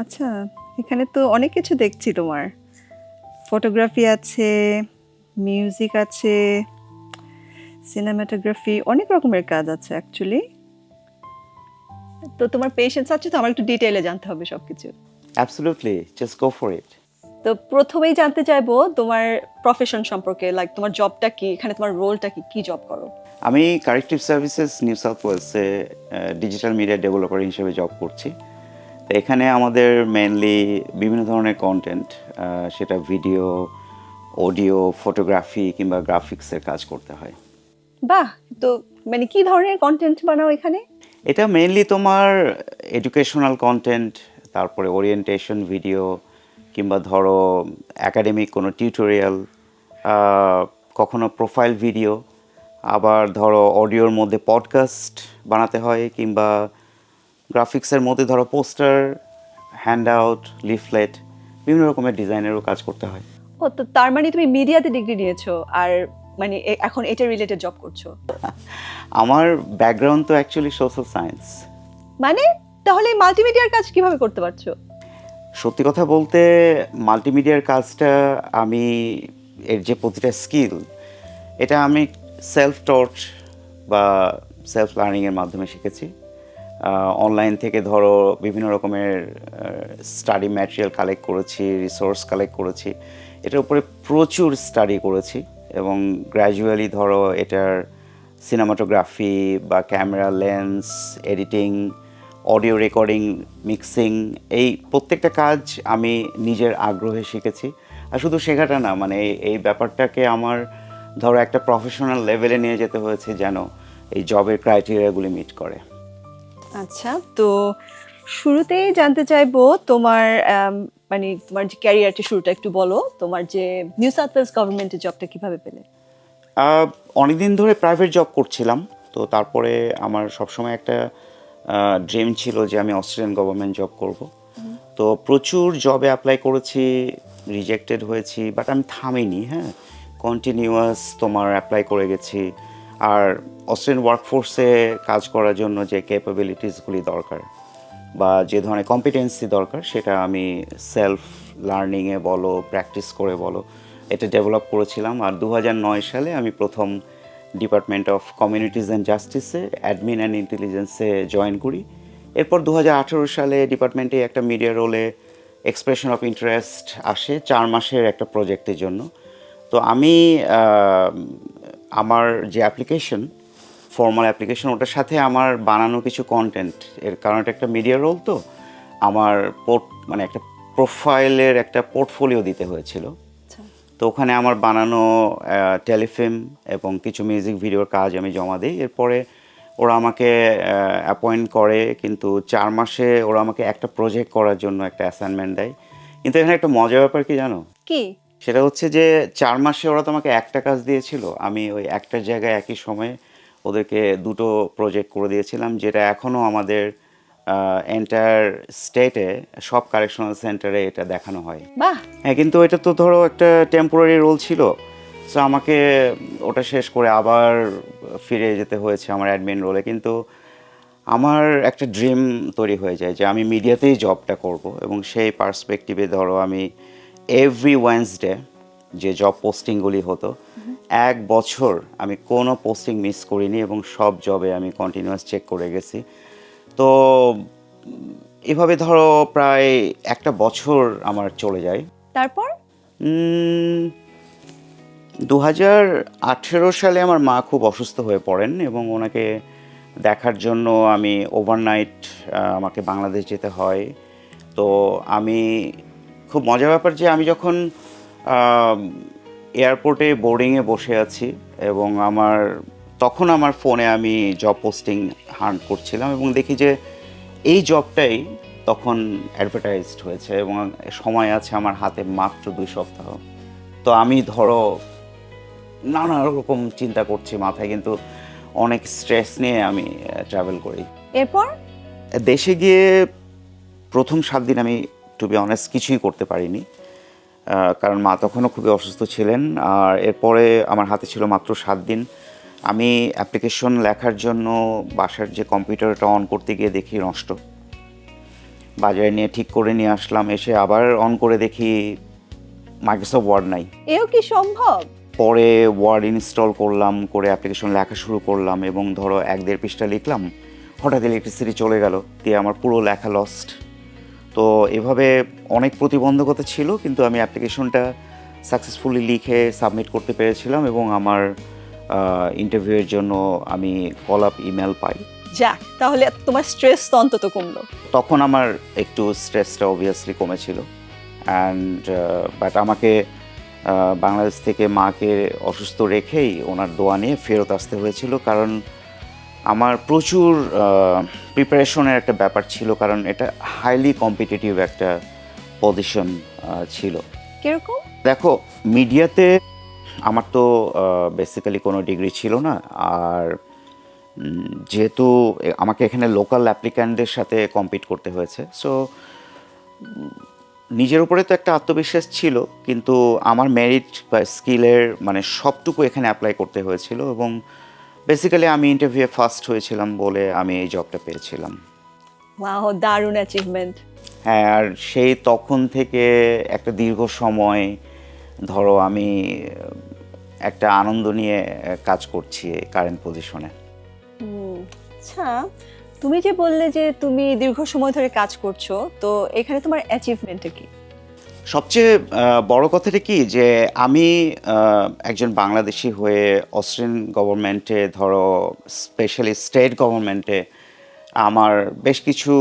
আচ্ছা এখানে তো অনেক কিছু দেখছি তোমার। ফটোগ্রাফি আছে মিউজিক আছে সিনেমাটোগ্রাফি অনেক রকমের কাজ আছে অ্যাকচুয়ালি তো তোমার পেশেন্স আছে তো আমার একটু ডিটেইলে জানতে হবে সব কিছু absolutely just go for it তো প্রথমেই জানতে চাইব তোমার প্রফেশন সম্পর্কে লাইক তোমার জবটা কি এখানে তোমার রোলটা কি কি জব করো? আমি কারেক্টিভ সার্ভিসেস নিউ সাউথ ওয়েলসে ডিজিটাল মিডিয়া ডেভেলপার হিসেবে জব করছি। তো এখানে আমাদের মেনলি বিভিন্ন ধরনের কন্টেন্ট সেটা ভিডিও অডিও ফটোগ্রাফি কিংবা গ্রাফিক্সের কাজ করতে হয়। বাহ! তো মানে কি ধরনের কন্টেন্ট বানাও এখানে? এটা মেনলি তোমার এডুকেশনাল কন্টেন্ট তারপরে ওরিয়েন্টেশন ভিডিও কিংবা ধরো একাডেমিক কোনো টিউটোরিয়াল কখনো প্রোফাইল ভিডিও আবার ধরো অডিওর মধ্যে পডকাস্ট বানাতে হয় কিংবা গ্রাফিক্সের মধ্যে ধরো পোস্টার হ্যান্ড আউট লিফলেট বিভিন্ন রকমের ডিজাইনেরও কাজ করতে হয়। ও তো তার মানে তুমি মিডিয়াতে ডিগ্রি নিয়েছো আর মানে এখন এটা রিলেটেড জব করছ? আমার ব্যাকগ্রাউন্ড তো অ্যাকচুয়ালি সোশ্যাল সায়েন্স মানে? তাহলে মাল্টিমিডিয়ার কাজ কীভাবে করতে পারছ? সত্যি কথা বলতে মাল্টিমিডিয়ার কাজটা আমি এর যে প্রতিটা স্কিল এটা আমি সেলফ টর্চ বা সেলফ লার্নিংয়ের মাধ্যমে শিখেছি। অনলাইন থেকে ধরো বিভিন্ন রকমের স্টাডি ম্যাটেরিয়াল কালেক্ট করেছি রিসোর্স কালেক্ট করেছি। এটার উপরে প্রচুর স্টাডি করেছি এবং গ্র্যাজুয়ালি ধরো এটার সিনেমাটোগ্রাফি বা camera lens editing audio recording mixing এই প্রত্যেকটা কাজ আমি নিজের আগ্রহে শিখেছি। আর শুধু শেখাটা না মানে এই- ব্যাপারটাকে আমার ধরো একটা প্রফেশনাল লেভেলে নিয়ে যেতে হয়েছে যেন এই জবের ক্রাইটেরিয়াগুলি মিট করে। আচ্ছা তো শুরুতেই জানতে চাইব তোমার মানে তোমার যে ক্যারিয়ারটি শুরুটা একটু বলো তোমার যে নিউ সাউথ ওয়েলস গভর্নমেন্টের জবটা কীভাবে পেলে? অনেক দিন ধরে প্রাইভেট জব করছিলাম তো তারপরে আমার সবসময় একটা ড্রিম ছিল যে আমি অস্ট্রেলিয়ান গভর্নমেন্ট জব করব। তো প্রচুর জবে অ্যাপ্লাই করেছি রিজেক্টেড হয়েছি বাট আমি থামিনি হ্যাঁ। কন্টিনিউয়াস তোমার অ্যাপ্লাই করে গেছি। আর অস্ট্রেলিয়ান ওয়ার্কফোর্সে কাজ করার জন্য যে ক্যাপাবিলিটিসগুলি দরকার বা যে ধরনের কম্পিটেন্সি দরকার, সেটা আমি সেলফ লার্নিংয়ে বলো প্র্যাকটিস করে বলো, এটা ডেভেলপ করেছিলাম। আর দু সালে আমি প্রথম ডিপার্টমেন্ট অফ কমিউনিটিজ অ্যান্ড জাস্টিসে অ্যাডমিন অ্যান্ড ইন্টেলিজেন্সে জয়েন করি। এরপর দু হাজার আঠেরো সালে ডিপার্টমেন্টে একটা মিডিয়া রোলে এক্সপ্রেশন অফ ইন্টারেস্ট আসে, চার মাসের একটা প্রজেক্টের জন্য। তো আমি আমার যে অ্যাপ্লিকেশন ফর্মাল অ্যাপ্লিকেশন ওটার সাথে আমার বানানো কিছু কন্টেন্ট এর কারণ এটা একটা মিডিয়া রোল তো। আমার পোর্ট মানে একটা প্রোফাইলের একটা পোর্টফোলিও দিতে হয়েছিল। আচ্ছা। তো ওখানে আমার বানানো টেলিফিল্ম এবং কিছু মিউজিক ভিডিওর কাজ আমি জমা দিই। এরপরে ওরা আমাকে অ্যাপয়েন্ট করে কিন্তু চার মাসে ওরা আমাকে একটা প্রজেক্ট করার জন্য একটা অ্যাসাইনমেন্ট দেয়। কিন্তু এখানে একটা মজার ব্যাপার কি জানো? কি? সেটা হচ্ছে যে চার মাসে ওরা তো আমাকে একটা কাজ দিয়েছিল। আমি ওই একটা জায়গায় একই সময়ে ওদেরকে দুটো প্রজেক্ট করে দিয়েছিলাম যেটা এখনও আমাদের এন্টায়ার স্টেটে সব কারেকশনাল সেন্টারে এটা দেখানো হয়। বাহ! হ্যাঁ কিন্তু এটা তো ধরো একটা টেম্পোরারি রোল ছিল। সো আমাকে ওটা শেষ করে আবার ফিরে যেতে হয়েছে আমার অ্যাডমিন রোলে কিন্তু আমার একটা ড্রিম তৈরি হয়ে যায় যে আমি মিডিয়াতেই জবটা করব এবং সেই পার্সপেক্টিভে ধরো আমি এভরি ওয়েন্সডে যে জব পোস্টিংগুলি হতো এক বছর আমি কোনো পোস্টিং মিস করিনি এবং সব জবে আমি কন্টিনিউয়াস চেক করে গেছি। তো এভাবে ধরো প্রায় একটা বছর আমার চলে যায়। তারপর? দু হাজার আঠেরো সালে আমার মা খুব অসুস্থ হয়ে পড়েন এবং ওনাকে দেখার জন্য আমি ওভারনাইট আমাকে বাংলাদেশ যেতে হয়। তো আমি খুব মজার ব্যাপার যে আমি যখন এয়ারপোর্টে বোর্ডিংয়ে বসে আছি এবং আমার তখন আমার ফোনে আমি জব পোস্টিং হান্ট করছিলাম এবং দেখি যে এই জবটাই তখন অ্যাডভার্টাইজড হয়েছে এবং সময় আছে আমার হাতে মাত্র দুই সপ্তাহ। তো আমি ধরো নানা রকম চিন্তা করছি মাথায় কিন্তু অনেক স্ট্রেস নিয়ে আমি ট্রাভেল করি। এরপর? দেশে গিয়ে প্রথম সাত দিন আমি টু বি অনেস্ট কিছুই করতে পারিনি। কারণ মা তখনও খুবই অসুস্থ ছিলেন। আর এরপরে আমার হাতে ছিল মাত্র সাত দিন। আমি অ্যাপ্লিকেশন লেখার জন্য বাসার যে কম্পিউটারটা অন করতে গিয়ে দেখি নষ্ট। বাজারে নিয়ে ঠিক করে নিয়ে আসলাম এসে আবার অন করে দেখি মাইক্রোসফট ওয়ার্ড নাই। এও কি সম্ভব? পরে ওয়ার্ড ইনস্টল করলাম করে অ্যাপ্লিকেশন লেখা শুরু করলাম এবং ধরো এক দেড় পৃষ্ঠা লিখলাম হঠাৎ ইলেকট্রিসিটি চলে গেল দিয়ে আমার পুরো লেখা লস্ট তো এভাবে অনেক প্রতিবন্ধকতা ছিল কিন্তু আমি অ্যাপ্লিকেশনটা সাকসেসফুলি লিখে সাবমিট করতে পেরেছিলাম এবং আমার ইন্টারভিউয়ের জন্য আমি কল আপ ইমেল পাই। যাক তাহলে তোমার স্ট্রেস তো অন্তত কমলো। তখন আমার একটু স্ট্রেসটা অবভিয়াসলি কমেছিল। অ্যান্ড বাট আমাকে বাংলাদেশ থেকে মাকে অসুস্থ রেখেই ওনার দোয়া নিয়ে ফেরত আসতে হয়েছিল কারণ আমার প্রচুর প্রিপারেশনের একটা ব্যাপার ছিল কারণ এটা হাইলি কম্পিটিটিভ একটা পজিশন ছিল। কীরকম? দেখো মিডিয়াতে আমার তো বেসিক্যালি কোনো ডিগ্রি ছিল না আর যেহেতু আমাকে এখানে লোকাল অ্যাপ্লিক্যান্টদের সাথে কম্পিট করতে হয়েছে সো নিজের উপরে তো একটা আত্মবিশ্বাস ছিল কিন্তু আমার মেরিট বা স্কিলের মানে সবটুকু এখানে অ্যাপ্লাই করতে হয়েছিল এবং বেসিক্যালি আমি ইন্টারভিউ ফার্স্ট হয়েছিলাম বলে আমি এই জবটা পেয়েছিলাম। ওয়াও দারুণ অ্যাচিভমেন্ট হ্যাঁ আর সেই তখন থেকে একটা দীর্ঘ সময় ধরো আমি একটা আনন্দ নিয়ে কাজ করছি কারেন্ট পজিশনে আচ্ছা তুমি যে বললে যে তুমি দীর্ঘ সময় ধরে কাজ করছ তো এখানে তোমার অ্যাচিভমেন্টটা কি? সবচেয়ে বড় কথাটা কি যে আমি একজন বাংলাদেশি হয়ে অস্ট্রেলিয়ান গভর্নমেন্টে ধরো স্পেশালি স্টেট গভর্নমেন্টে আমার বেশ কিছু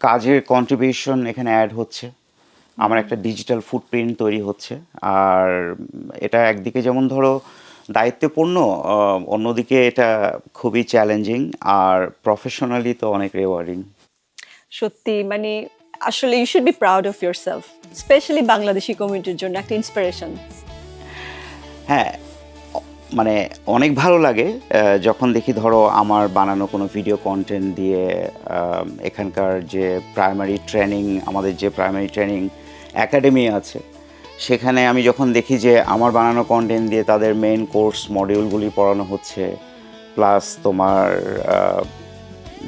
কাজের কন্ট্রিবিউশন এখানে অ্যাড হচ্ছে। আমার একটা ডিজিটাল ফুটপ্রিন্ট তৈরি হচ্ছে। আর এটা একদিকে যেমন ধরো দায়িত্বপূর্ণ অন্যদিকে এটা খুবই চ্যালেঞ্জিং আর প্রফেশনালি তো অনেক রেওয়ার্ডিং সত্যি মানে আসলে you should be proud of your self specially Bangladeshi কমিউনিটির জন্য একটা ইন্সপিরেশন হ্যাঁ মানে অনেক ভালো লাগে যখন দেখি ধরো আমার বানানো কোনো ভিডিও কন্টেন্ট দিয়ে এখানকার যে প্রাইমারি ট্রেনিং আমাদের যে প্রাইমারি ট্রেনিং একাডেমি আছে, সেখানে আমি যখন দেখি যে আমার বানানো কন্টেন্ট দিয়ে তাদের মেন কোর্স মডিউলগুলি পড়ানো হচ্ছে প্লাস তোমার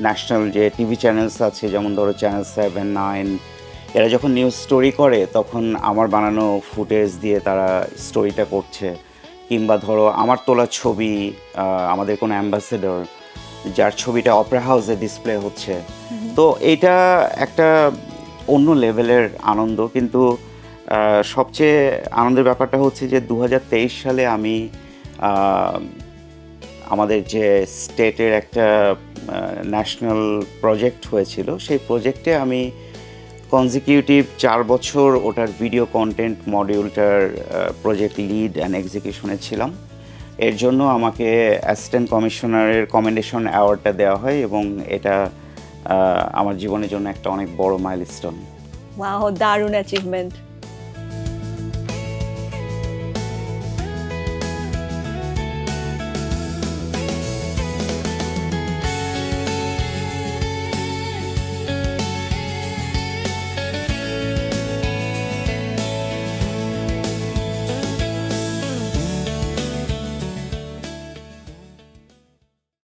ন্যাশনাল যে টিভি চ্যানেলস আছে যেমন ধরো চ্যানেল সেভেন নাইন এরা যখন নিউজ স্টোরি করে তখন আমার বানানো ফুটেজ দিয়ে তারা স্টোরিটা করছে। কিংবা ধরো আমার তোলা ছবি আমাদের কোনো অ্যাম্বাসেডর যার ছবিটা অপেরা হাউসে ডিসপ্লে হচ্ছে। তো এটা একটা অন্য লেভেলের আনন্দ কিন্তু সবচেয়ে আনন্দের ব্যাপারটা হচ্ছে যে দু হাজার তেইশ সালে আমি আমাদের যে স্টেটের একটা ন্যাশনাল প্রজেক্ট হয়েছিল, সেই প্রজেক্টে আমি কনজিকিউটিভ চার বছর ওটার ভিডিও কন্টেন্ট মডিউলটার প্রজেক্ট লিড অ্যান্ড এক্সিকিউশনে ছিলাম। এর জন্য আমাকে অ্যাসিস্ট্যান্ট কমিশনারের কমেন্ডেশন অ্যাওয়ার্ডটা দেওয়া হয় এবং এটা আমার জীবনের জন্য একটা অনেক বড় মাইলস্টোন ওয়াও দারুণ অ্যাচিভমেন্ট